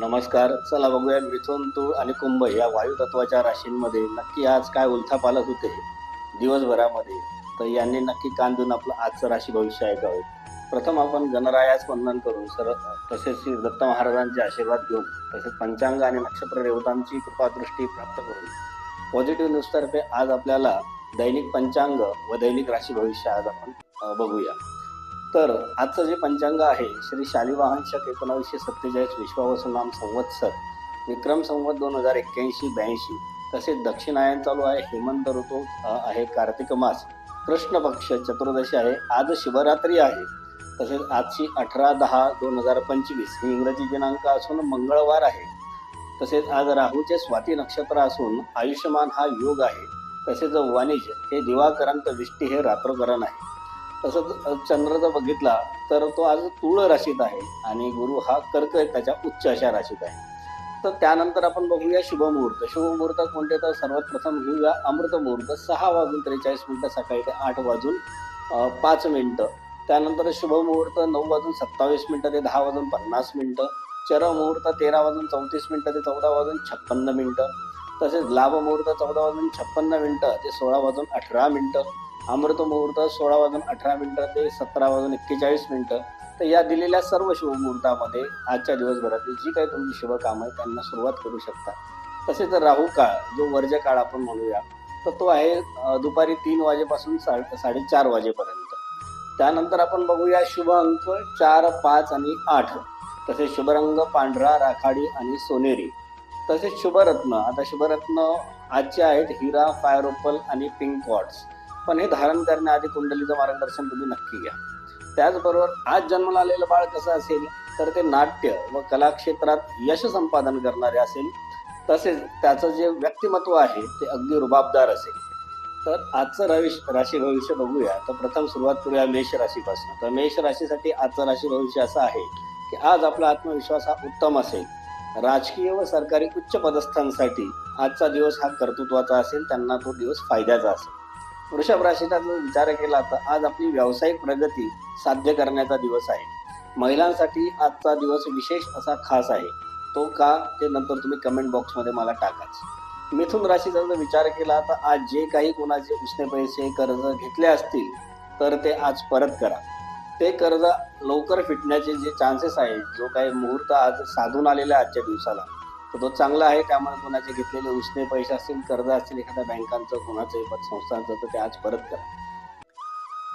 नमस्कार. चला बघूया मिथुन तूळ आणि कुंभ या वायू तत्वाच्या राशींमध्ये नक्की आज काय उलथापालक होते दिवसभरामध्ये? तर यांनी नक्की कान देऊन आपलं आजचं राशी भविष्य ऐकावं. प्रथम आपण गणरायास वंदन करून सर तसेच श्री दत्त महाराजांचे आशीर्वाद घेऊन तसेच पंचांग आणि नक्षत्र देवतांची कृपादृष्टी प्राप्त करून पॉझिटिव्ह न्यूजतर्फे आज आपल्याला दैनिक पंचांग व दैनिक राशी भविष्य आज आपण बघूया. तर आजचं जे पंचांग आहे श्री शालिवाहन शक एकोणावीसशे सत्तेचाळीस विश्वावसु नाम संवत्सर विक्रम संवत दोन हजार एक्क्याऐंशी ब्याऐंशी तसेच दक्षिणायन चालू आहे हेमंत ऋतू आहे कार्तिक मास कृष्ण पक्ष चतुर्दशी आहे आज शिवरात्री आहे तसेच आजची अठरा दहा दोन हजार पंचवीस ही इंग्रजी दिनांक असून मंगळवार आहे तसेच आज राहूचे स्वाती नक्षत्र असून आयुष्यमान हा योग आहे तसेच वाणिज्य हे दिवाकरांत विष्टी हे रात्रकरण आहे. तसंच चंद्र जर बघितला तर तो आज तुळ राशीत आहे आणि गुरु हा कर्क त्याच्या उच्च अशा राशीत आहे. तर त्यानंतर आपण बघूया शुभमुहूर्त. शुभमुहूर्त कोणते म्हणजे तर सर्वात प्रथम घेऊया अमृत मुहूर्त सहा वाजून त्रेचाळीस मिनिटं सकाळी ते आठ वाजून पाच मिनटं. त्यानंतर शुभमुहूर्त नऊ वाजून सत्तावीस मिनटं ते दहा वाजून पन्नास मिनटं. चरमुहूर्त तेरा वाजून चौतीस मिनटं ते चौदा वाजून छप्पन्न मिनटं. तसेच लाभ मुहूर्त चौदा वाजून छप्पन्न मिनटं ते सोळा वाजून अठरा मिनटं. अमृत मुहूर्त सोळा वाजून अठरा मिनिटं ते सतरा वाजून एक्केचाळीस मिनिटं. तर या दिलेल्या सर्व शुभमुहूर्तामध्ये आजच्या दिवसभरातली जी काही तुमची शुभकाम आहे त्यांना सुरुवात करू शकता. तसेच राहू काळ जो वर्ज काळ आपण म्हणूया तर तो आहे दुपारी तीन वाजेपासून सा साडेचार वाजेपर्यंत. त्यानंतर आपण बघूया शुभ अंक चार पाच आणि आठ. तसेच शुभरंग पांढरा राखाडी आणि सोनेरी. तसेच शुभरत्न आता शुभरत्न आजचे आहेत हिरा फायरोपल आणि पिंक वॉट्स पण हे धारण करण्याआधी कुंडलीचं मार्गदर्शन तुम्ही नक्की घ्या. त्याचबरोबर आज जन्माला आलेलं बाळ कसं असेल तर ते नाट्य व कलाक्षेत्रात यश संपादन करणारे असेल तसेच त्याचं जे व्यक्तिमत्व आहे ते अगदी रुबाबदार असेल. तर आजचं रविश राशी भविष्य बघूया. तर प्रथम सुरुवात करूया मेष राशीपासून. तर मेष राशीसाठी आजचं राशी भविष्य असं आहे की आज आपला आत्मविश्वास हा उत्तम असेल. राजकीय व सरकारी उच्च पदस्थांसाठी आजचा दिवस हा कर्तृत्वाचा असेल त्यांना तो दिवस फायद्याचा असेल. वृषभ राशीचा जर विचार केला तर आज आपली व्यावसायिक प्रगती साध्य करण्याचा दिवस आहे. महिलांसाठी आजचा दिवस विशेष असा खास आहे. तो का? ते नंतर तुम्ही कमेंट बॉक्समध्ये मला टाकाच. मिथुन राशीचा जर विचार केला तर आज जे काही कोणाचे उसने पैसे कर्ज घेतले असतील तर ते आज परत करा. ते कर्ज लवकर फिटण्याचे जे चान्सेस आहेत जो काही मुहूर्त आज साधून आलेला आहे आजच्या दिवसाला तर तो चांगला आहे त्यामुळे कोणाचे घेतलेले उसने पैसे असतील कर्ज असतील एखाद्या बँकांचं कोणाचं पतसंस्थांचं तर ते आज परत करा.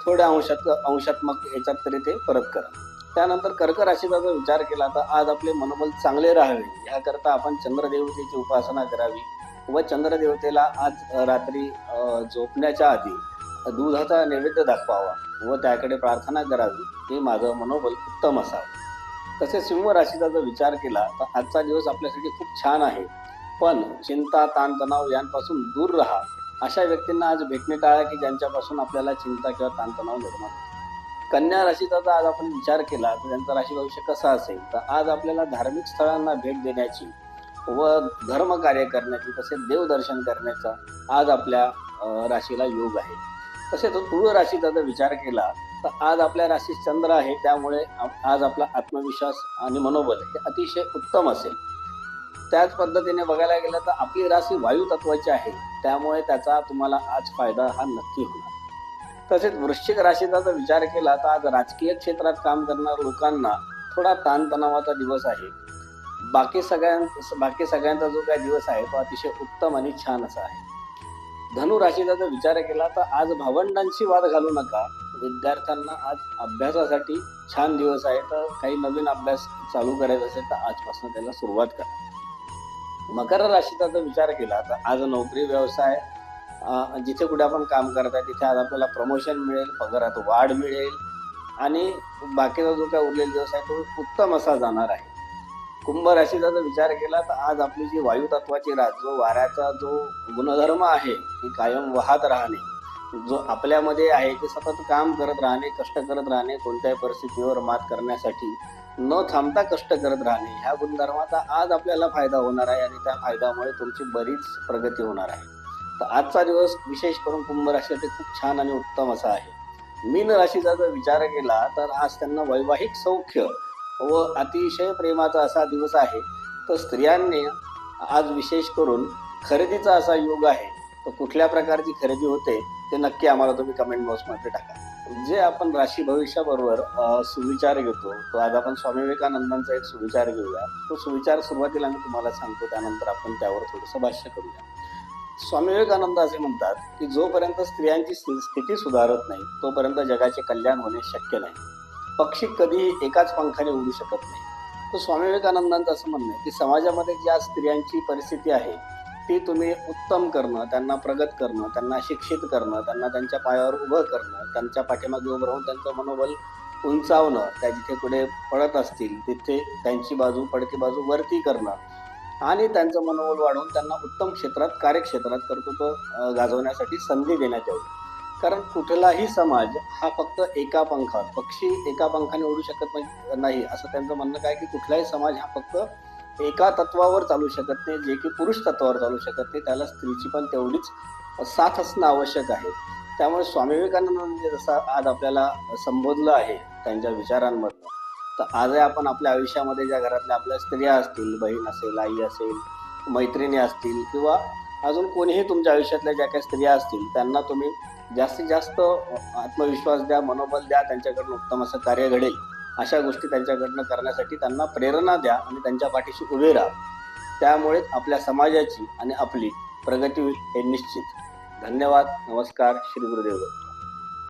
थोड्या अंशात अंशात्मक याच्यात तरी ते परत करा. त्यानंतर कर्क राशीचा जर विचार केला तर आज आपले मनोबल चांगले राहावे. याकरता आपण चंद्रदेवतेची उपासना करावी व चंद्रदेवतेला आज रात्री झोपण्याच्या आधी दुधाचा नैवेद्य दाखवावा व त्याकडे प्रार्थना करावी. हे माझं मनोबल उत्तम असावं. तसेच सिंह राशीचा जर विचार केला तर आजचा दिवस आपल्यासाठी खूप छान आहे. पण चिंता ताणतणाव यांपासून दूर राहा. अशा व्यक्तींना आज भेटणे टाळा की ज्यांच्यापासून आपल्याला चिंता किंवा ताणतणाव निर्माण होतो. कन्या राशीचा जर आज आपण विचार केला तर त्यांचं राशी भविष्य कसा असेल? तर आज आपल्याला धार्मिक स्थळांना भेट देण्याची व धर्म कार्य करण्याची तसेच देवदर्शन करण्याचा आज आपल्या राशीला योग आहे. तसेच तुळ राशीचा जर विचार केला तर आज आपल्या राशीत चंद्र आहे त्यामुळे आज आपला आत्मविश्वास आणि मनोबल हे अतिशय उत्तम असेल. त्याच पद्धतीने बघायला गेलं तर आपली राशी वायू तत्वाची आहे त्यामुळे त्याचा तुम्हाला आज फायदा हा नक्की होणार. तसेच वृश्चिक राशीचा जर विचार केला तर आज राजकीय क्षेत्रात काम करणाऱ्या लोकांना थोडा ताणतणावाचा दिवस आहे. बाकी सगळ्यां बाकी सगळ्यांचा जो काही दिवस आहे तो अतिशय उत्तम आणि छान असा आहे. धनु राशीचा जर विचार केला तर आज भावंडांशी वाद घालू नका. विद्यार्थ्यांना आज अभ्यासासाठी छान दिवस आहे. तर काही नवीन अभ्यास चालू करायचा असेल तर आजपासून त्याला सुरुवात करा. मकर राशीचा जर विचार केला तर आज नोकरी व्यवसाय जिथे कुठे आपण काम करताय तिथे आज आपल्याला प्रमोशन मिळेल पगारात वाढ मिळेल आणि बाकीचा जो काय उरलेला दिवस आहे तो उत्तम असा जाणार आहे. कुंभ राशीचा जर विचार केला तर आज आपली जी वायुतत्वाची रात जो वाऱ्याचा जो गुणधर्म आहे ती कायम वाहत राहणे. जो आपल्यामध्ये आहे ते सतत काम करत राहणे कष्ट करत राहणे कोणत्याही परिस्थितीवर मात करण्यासाठी न थांबता कष्ट करत राहणे ह्या गुणधर्माचा आज आपल्याला फायदा होणार आहे आणि त्या फायद्यामुळे तुमची बरीच प्रगती होणार आहे. तर आजचा दिवस विशेष करून कुंभ राशीसाठी खूप छान आणि उत्तम असा आहे. मीन राशीचा जर विचार केला तर आज त्यांना वैवाहिक सौख्य व अतिशय प्रेमाचा असा दिवस आहे. तर स्त्रियांनी आज विशेष करून खरेदीचा असा योग आहे. तर कुठल्या प्रकारची खरेदी होते? ते नक्की आम्हाला तुम्ही कमेंट बॉक्समध्ये टाका. जे आपण राशी भविष्याबरोबर सुविचार घेतो तो आज आपण स्वामी विवेकानंदांचा एक सुविचार घेऊया. तो सुविचार सुरुवातीला मी तुम्हाला सांगतो त्यानंतर आपण त्यावर थोडंसं भाष्य करूया. स्वामी विवेकानंद असे म्हणतात की जोपर्यंत स्त्रियांची स्थिती सुधारत नाही तोपर्यंत जगाचे कल्याण होणे शक्य नाही. पक्षी कधीही एकाच पंखाने उडू शकत नाही. तर स्वामी विवेकानंदांचं असं म्हणणं आहे की समाजामध्ये ज्या स्त्रियांची परिस्थिती आहे ती तुम्ही उत्तम करणं त्यांना प्रगत करणं त्यांना शिक्षित करणं त्यांना त्यांच्या पायावर उभं करणं त्यांच्या पाठीमागे उभं राहून त्यांचं मनोबल उंचावणं त्या जिथे कुठे पडत असतील तिथे त्यांची बाजू पडती बाजू वरती करणं आणि त्यांचं मनोबल वाढवून त्यांना उत्तम क्षेत्रात कार्यक्षेत्रात कर्तृत्व गाजवण्यासाठी संधी देण्यात यावी. कारण कुठलाही समाज हा फक्त एका पंखावर पक्षी एका पंखाने उडू शकत नाही- नाही. असं त्यांचं म्हणणं काय की कुठलाही समाज हा फक्त एका तत्वावर चालू शकत नाही जे की पुरुष तत्वावर चालू शकत नाही त्याला स्त्रीची पण तेवढीच साथ असणं आवश्यक आहे. त्यामुळे स्वामी विवेकानंदांनी जसं आज आपल्याला संबोधलं आहे त्यांच्या विचारांमधनं तर आजही आपण आपल्या आयुष्यामध्ये ज्या घरातल्या आपल्या स्त्रिया असतील बहीण असेल आई असेल मैत्रिणी असतील किंवा अजून कोणीही तुमच्या आयुष्यातल्या ज्या काही स्त्रिया असतील त्यांना तुम्ही जास्तीत जास्त आत्मविश्वास द्या मनोबल द्या त्यांच्याकडून उत्तम असं कार्य घडेल. अशा गोष्टी त्यांच्याकडनं करण्यासाठी त्यांना प्रेरणा द्या आणि त्यांच्या पाठीशी उभे राहा. त्यामुळे आपल्या समाजाची आणि आपली प्रगती होईल हे निश्चित. धन्यवाद. नमस्कार. श्री गुरुदेव. दत्त.